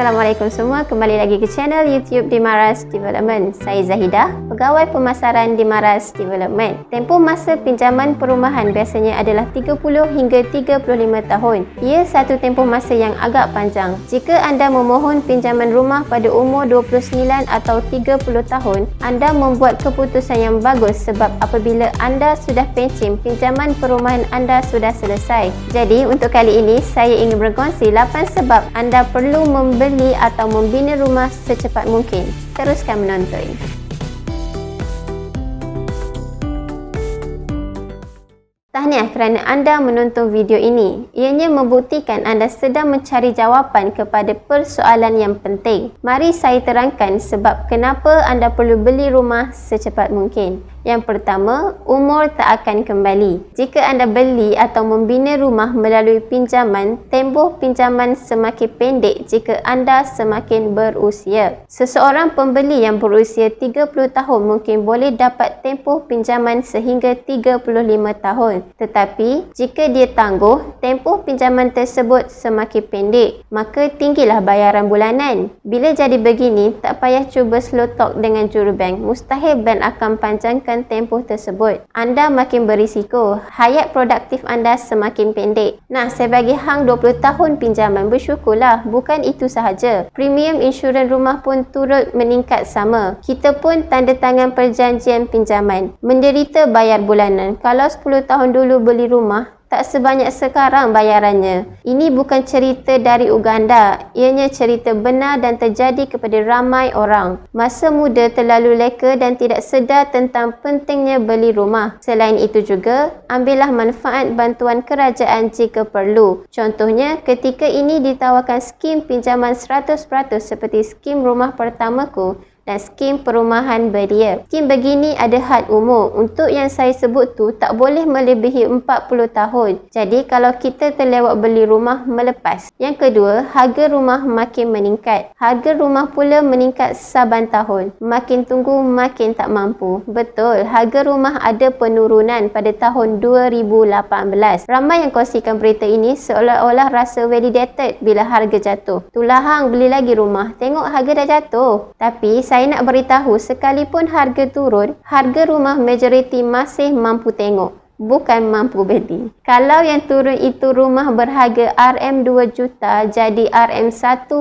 Assalamualaikum semua, kembali lagi ke channel YouTube Dimaras Development. Saya Zahidah, pegawai pemasaran Dimaras Development. Tempoh masa pinjaman perumahan biasanya adalah 30 hingga 35 tahun. Ia satu tempoh masa yang agak panjang. Jika anda memohon pinjaman rumah pada umur 29 atau 30 tahun, anda membuat keputusan yang bagus sebab apabila anda sudah pencen, pinjaman perumahan anda sudah selesai. Jadi, untuk kali ini saya ingin berkongsi 8 sebab anda perlu membeli atau membina rumah secepat mungkin. Teruskan menonton. Tahniah kerana anda menonton video ini. Ianya membuktikan anda sedang mencari jawapan kepada persoalan yang penting. Mari saya terangkan sebab kenapa anda perlu beli rumah secepat mungkin. Yang pertama, umur tak akan kembali. Jika anda beli atau membina rumah melalui pinjaman, tempoh pinjaman semakin pendek jika anda semakin berusia. Seseorang pembeli yang berusia 30 tahun mungkin boleh dapat tempoh pinjaman sehingga 35 tahun. Tetapi, jika dia tangguh, tempoh pinjaman tersebut semakin pendek, maka tinggilah bayaran bulanan. Bila jadi begini, tak payah cuba slow talk dengan jurubank. Mustahil bank akan panjangkan menggunakan tempoh tersebut. Anda makin berisiko, hayat produktif anda semakin pendek. Nah, saya bagi hang 20 tahun pinjaman, bersyukurlah. Bukan itu sahaja. Premium insurans rumah pun turut meningkat sama. Kita pun tanda tangan perjanjian pinjaman. Menderita bayar bulanan. Kalau 10 tahun dulu beli rumah, tak sebanyak sekarang bayarannya. Ini bukan cerita dari Uganda. Ianya cerita benar dan terjadi kepada ramai orang. Masa muda terlalu leka dan tidak sedar tentang pentingnya beli rumah. Selain itu juga, ambillah manfaat bantuan kerajaan jika perlu. Contohnya, ketika ini ditawarkan skim pinjaman 100% seperti skim rumah pertamaku dan skim perumahan beria. Skim begini ada had umur. Untuk yang saya sebut tu tak boleh melebihi 40 tahun. Jadi kalau kita terlewat beli rumah melepas. Yang kedua, harga rumah makin meningkat. Harga rumah pula meningkat saban tahun. Makin tunggu makin tak mampu. Betul, harga rumah ada penurunan pada tahun 2018. Ramai yang kongsikan berita ini seolah-olah rasa validated bila harga jatuh. Tulah hang beli lagi rumah. Tengok harga dah jatuh. Tapi saya nak beritahu sekalipun harga turun, harga rumah majoriti masih mampu tengok bukan mampu beli. Kalau yang turun itu rumah berharga RM2 juta jadi RM1.5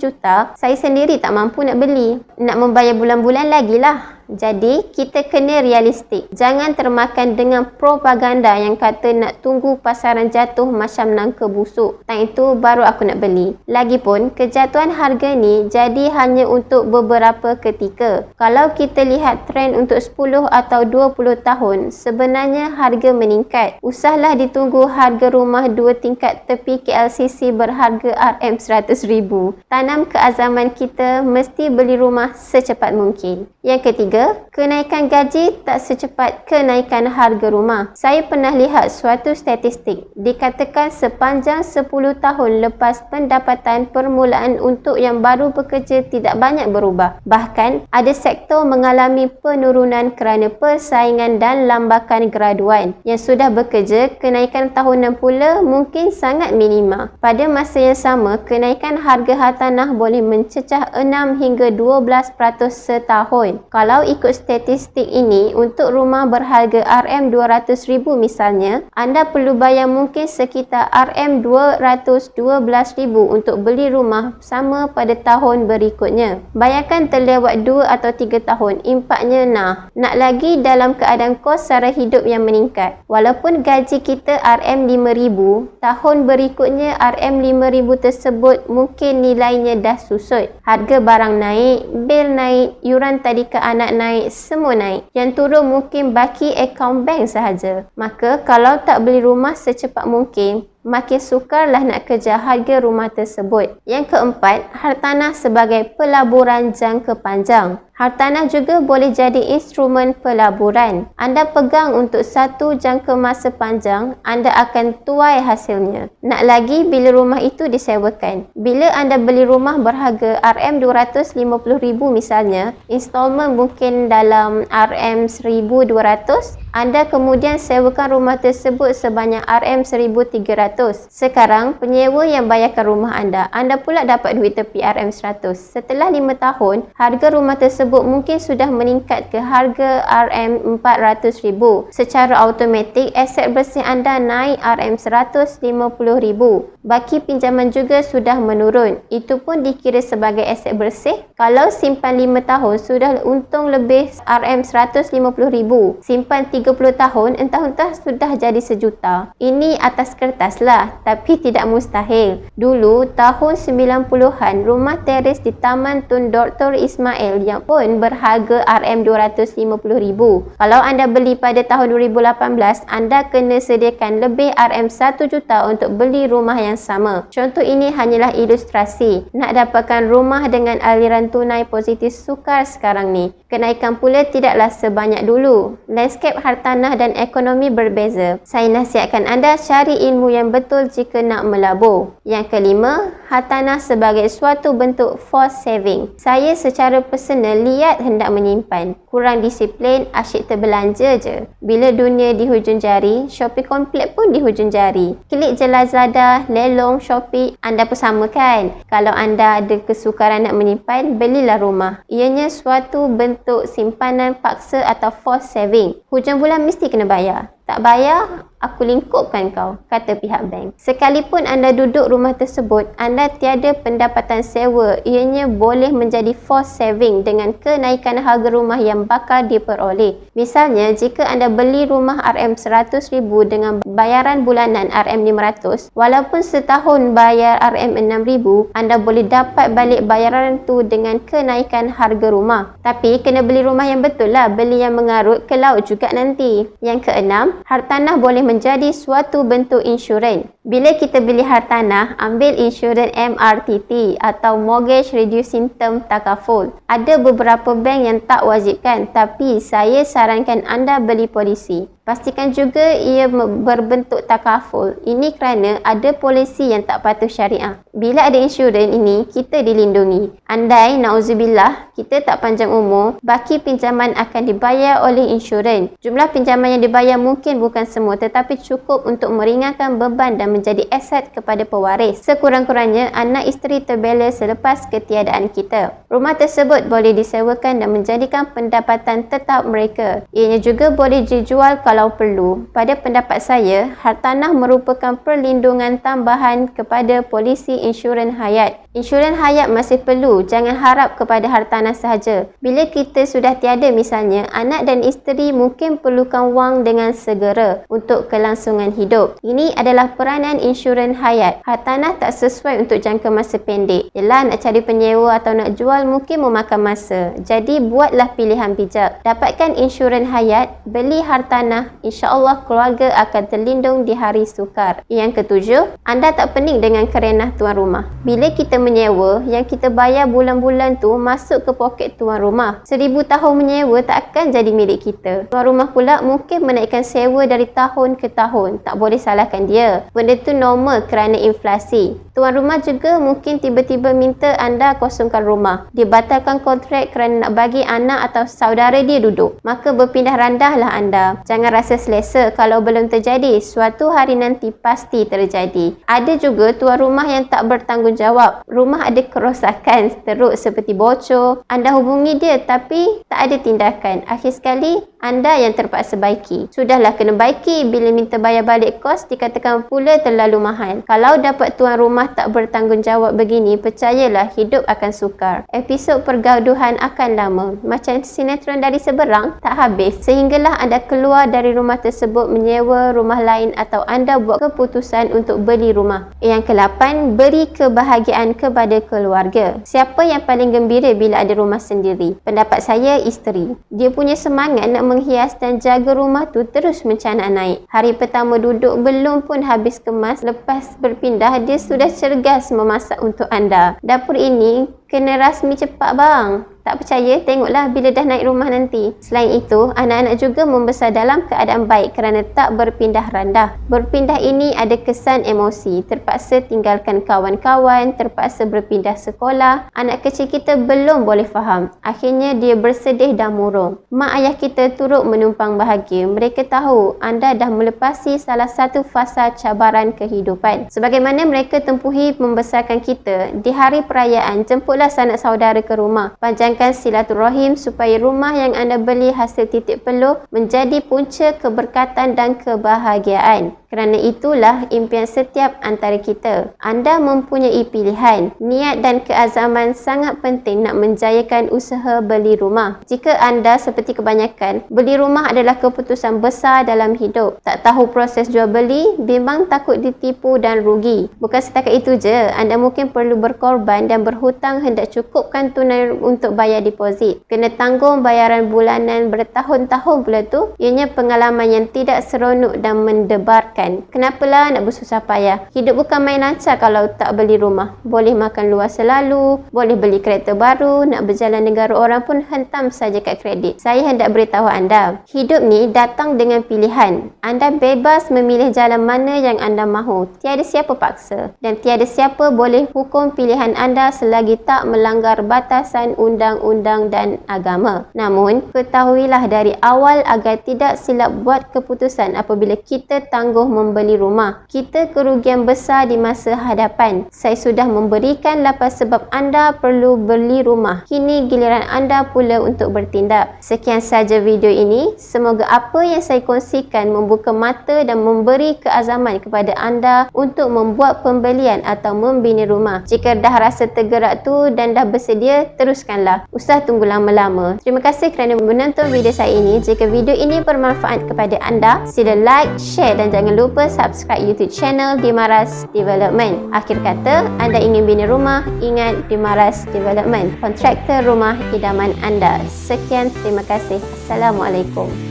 juta, saya sendiri tak mampu nak beli. Nak membayar bulan-bulan lagi lah. Jadi, kita kena realistik. Jangan termakan dengan propaganda yang kata nak tunggu pasaran jatuh macam nangka busuk. Time itu baru aku nak beli. Lagipun, kejatuhan harga ni jadi hanya untuk beberapa ketika. Kalau kita lihat trend untuk 10 atau 20 tahun, sebenarnya harga meningkat. Usahlah ditunggu harga rumah dua tingkat tepi KLCC berharga RM100,000. Tanam keazaman kita mesti beli rumah secepat mungkin. Yang ketiga, kenaikan gaji tak secepat kenaikan harga rumah. Saya pernah lihat suatu statistik. Dikatakan sepanjang 10 tahun lepas pendapatan permulaan untuk yang baru bekerja tidak banyak berubah. Bahkan, ada sektor mengalami penurunan kerana persaingan dan lambakan graduan. Yang sudah bekerja, kenaikan tahunan pula mungkin sangat minima. Pada masa yang sama, kenaikan harga hartanah boleh mencecah 6 hingga 12% setahun. Kalau ikut statistik ini, untuk rumah berharga RM200,000 misalnya, anda perlu bayar mungkin sekitar RM212,000 untuk beli rumah sama pada tahun berikutnya. Bayangkan terlewat 2 atau 3 tahun, impaknya nah. Nak lagi dalam keadaan kos sara hidup yang meningkat. Walaupun gaji kita RM5,000, tahun berikutnya RM5,000 tersebut mungkin nilainya dah susut. Harga barang naik, bil naik, yuran tadika anak naik, semua naik. Yang turun mungkin baki akaun bank sahaja. Maka kalau tak beli rumah secepat mungkin, makin sukarlah nak kejar harga rumah tersebut. Yang keempat, hartanah sebagai pelaburan jangka panjang. Hartanah juga boleh jadi instrumen pelaburan. Anda pegang untuk satu jangka masa panjang, anda akan tuai hasilnya. Nak lagi bila rumah itu disewakan. Bila anda beli rumah berharga RM250,000 misalnya, installment mungkin dalam RM1,200 Anda kemudian sewakan rumah tersebut sebanyak RM1,300. Sekarang, penyewa yang bayarkan rumah anda, anda pula dapat duit tepi RM100. Setelah 5 tahun, harga rumah tersebut mungkin sudah meningkat ke harga RM400,000. Secara automatik, aset bersih anda naik RM150,000. Baki pinjaman juga sudah menurun. Itu pun dikira sebagai aset bersih. Kalau simpan 5 tahun, sudah untung lebih RM150,000. Simpan 30 tahun, entah-entah sudah jadi sejuta. Ini atas kertas lah, tapi tidak mustahil. Dulu, tahun 90-an, rumah teres di Taman Tun Dr. Ismail yang pun berharga RM250,000. Kalau anda beli pada tahun 2018, anda kena sediakan lebih RM1 juta untuk beli rumah yang sama. Contoh ini hanyalah ilustrasi. Nak dapatkan rumah dengan aliran tunai positif sukar sekarang ni. Kenaikan pula tidaklah sebanyak dulu. Landscape hartanah dan ekonomi berbeza. Saya nasihatkan anda cari ilmu yang betul jika nak melabur. Yang kelima, hartanah sebagai suatu bentuk force saving. Saya secara personal lihat hendak menyimpan. Kurang disiplin, asyik terbelanja je. Bila dunia di hujung jari, Shopee komplek pun di hujung jari. Klik je Lazada, Lelong, Shopee, anda pun sama kan? Kalau anda ada kesukaran nak menyimpan, belilah rumah. Ianya suatu bentuk simpanan paksa atau force saving. Hujung bulan mesti kena bayar. Tak bayar, aku lingkupkan kau, kata pihak bank. Sekalipun anda duduk rumah tersebut, anda tiada pendapatan sewa, ianya boleh menjadi force saving dengan kenaikan harga rumah yang bakal diperoleh. Misalnya, jika anda beli rumah RM100,000 dengan bayaran bulanan RM500, walaupun setahun bayar RM6,000, anda boleh dapat balik bayaran tu dengan kenaikan harga rumah. Tapi, kena beli rumah yang betul lah, beli yang mengarut ke laut juga nanti. Yang keenam, hartanah boleh menjadi suatu bentuk insurans. Bila kita beli hartanah, ambil insurans MRTT atau Mortgage Reducing Term Takaful. Ada beberapa bank yang tak wajibkan tapi saya sarankan anda beli polisi. Pastikan juga ia berbentuk takaful. Ini kerana ada polisi yang tak patuh syariah. Bila ada insurans ini, kita dilindungi. Andai, na'udzubillah, kita tak panjang umur, baki pinjaman akan dibayar oleh insurans. Jumlah pinjaman yang dibayar mungkin bukan semua tetapi cukup untuk meringankan beban dan menjadi aset kepada pewaris. Sekurang-kurangnya, anak isteri terbela selepas ketiadaan kita. Rumah tersebut boleh disewakan dan menjadikan pendapatan tetap mereka. Ianya juga boleh dijual kalau kalau perlu. Pada pendapat saya, hartanah merupakan perlindungan tambahan kepada polisi insurans hayat. Insurans hayat masih perlu, jangan harap kepada hartanah sahaja. Bila kita sudah tiada misalnya, anak dan isteri mungkin perlukan wang dengan segera untuk kelangsungan hidup. Ini adalah peranan insurans hayat. Hartanah tak sesuai untuk jangka masa pendek. Yelah nak cari penyewa atau nak jual mungkin memakan masa. Jadi buatlah pilihan bijak. Dapatkan insurans hayat, beli hartanah insya-Allah keluarga akan terlindung di hari sukar. Yang ketujuh, anda tak pening dengan kerenah tuan rumah. Bila kita menyewa, yang kita bayar bulan-bulan tu masuk ke poket tuan rumah. Seribu tahun menyewa tak akan jadi milik kita. Tuan rumah pula mungkin menaikkan sewa dari tahun ke tahun. Tak boleh salahkan dia. Benda tu normal kerana inflasi. Tuan rumah juga mungkin tiba-tiba minta anda kosongkan rumah. Dia batalkan kontrak kerana nak bagi anak atau saudara dia duduk. Maka berpindah randahlah anda. Jangan rasa selesa kalau belum terjadi. Suatu hari nanti pasti terjadi. Ada juga tuan rumah yang tak bertanggungjawab. Rumah ada kerosakan teruk seperti bocor. Anda hubungi dia tapi tak ada tindakan. Akhir sekali anda yang terpaksa baiki. Sudahlah kena baiki bila minta bayar balik kos dikatakan pula terlalu mahal. Kalau dapat tuan rumah tak bertanggungjawab begini, percayalah hidup akan sukar. Episod pergaduhan akan lama. Macam sinetron dari seberang tak habis sehinggalah anda keluar dari rumah tersebut menyewa rumah lain atau anda buat keputusan untuk beli rumah. Yang ke-8, beri kebahagiaan kepada keluarga. Siapa yang paling gembira bila ada rumah sendiri? Pendapat saya, isteri. Dia punya semangat nak menghias dan jaga rumah tu terus mencanak naik. Hari pertama duduk belum pun habis kemas, lepas berpindah dia sudah cergas memasak untuk anda. Dapur ini Kena rasmi cepat bang. Tak percaya, tengoklah bila dah naik rumah nanti. Selain itu, anak-anak juga membesar dalam keadaan baik kerana tak berpindah randah. Berpindah ini ada kesan emosi, terpaksa tinggalkan kawan-kawan, terpaksa berpindah sekolah. Anak kecil kita belum boleh faham. Akhirnya dia bersedih dan murung. Mak ayah kita turut menumpang bahagia. Mereka tahu anda dah melepasi salah satu fasa cabaran kehidupan. Sebagaimana mereka tempuhi membesarkan kita, di hari perayaan, jemputlah sanak saudara ke rumah. Panjang panjangkan silaturahim supaya rumah yang anda beli hasil titik peluh menjadi punca keberkatan dan kebahagiaan. Kerana itulah impian setiap antara kita. Anda mempunyai pilihan. Niat dan keazaman sangat penting nak menjayakan usaha beli rumah. Jika anda seperti kebanyakan, beli rumah adalah keputusan besar dalam hidup. Tak tahu proses jual beli, bimbang takut ditipu dan rugi. Bukan setakat itu je, anda mungkin perlu berkorban dan berhutang hendak cukupkan tunai untuk bayar deposit. Kena tanggung bayaran bulanan bertahun-tahun pula tu. Ianya pengalaman yang tidak seronok dan mendebarkan. Kenapalah nak bersusah payah? Hidup bukan main lancar kalau tak beli rumah. Boleh makan luar selalu, boleh beli kereta baru, nak berjalan negara orang pun hentam saja kat kredit. Saya hendak beritahu anda, hidup ni datang dengan pilihan. Anda bebas memilih jalan mana yang anda mahu. Tiada siapa paksa dan tiada siapa boleh hukum pilihan anda selagi tak melanggar batasan undang-undang dan agama. Namun, ketahuilah dari awal agar tidak silap buat keputusan apabila kita tangguh membeli rumah. Kita kerugian besar di masa hadapan. Saya sudah memberikan lapan sebab anda perlu beli rumah. Kini giliran anda pula untuk bertindak. Sekian saja video ini. Semoga apa yang saya kongsikan membuka mata dan memberi keazaman kepada anda untuk membuat pembelian atau membina rumah. Jika dah rasa tergerak tu dan dah bersedia, teruskanlah. Usah tunggu lama-lama. Terima kasih kerana menonton video saya ini. Jika video ini bermanfaat kepada anda, sila like, share dan jangan lupa subscribe YouTube channel Dimaras Development. Akhir kata, anda ingin bina rumah, ingat Dimaras Development. Kontraktor rumah idaman anda. Sekian, terima kasih. Assalamualaikum.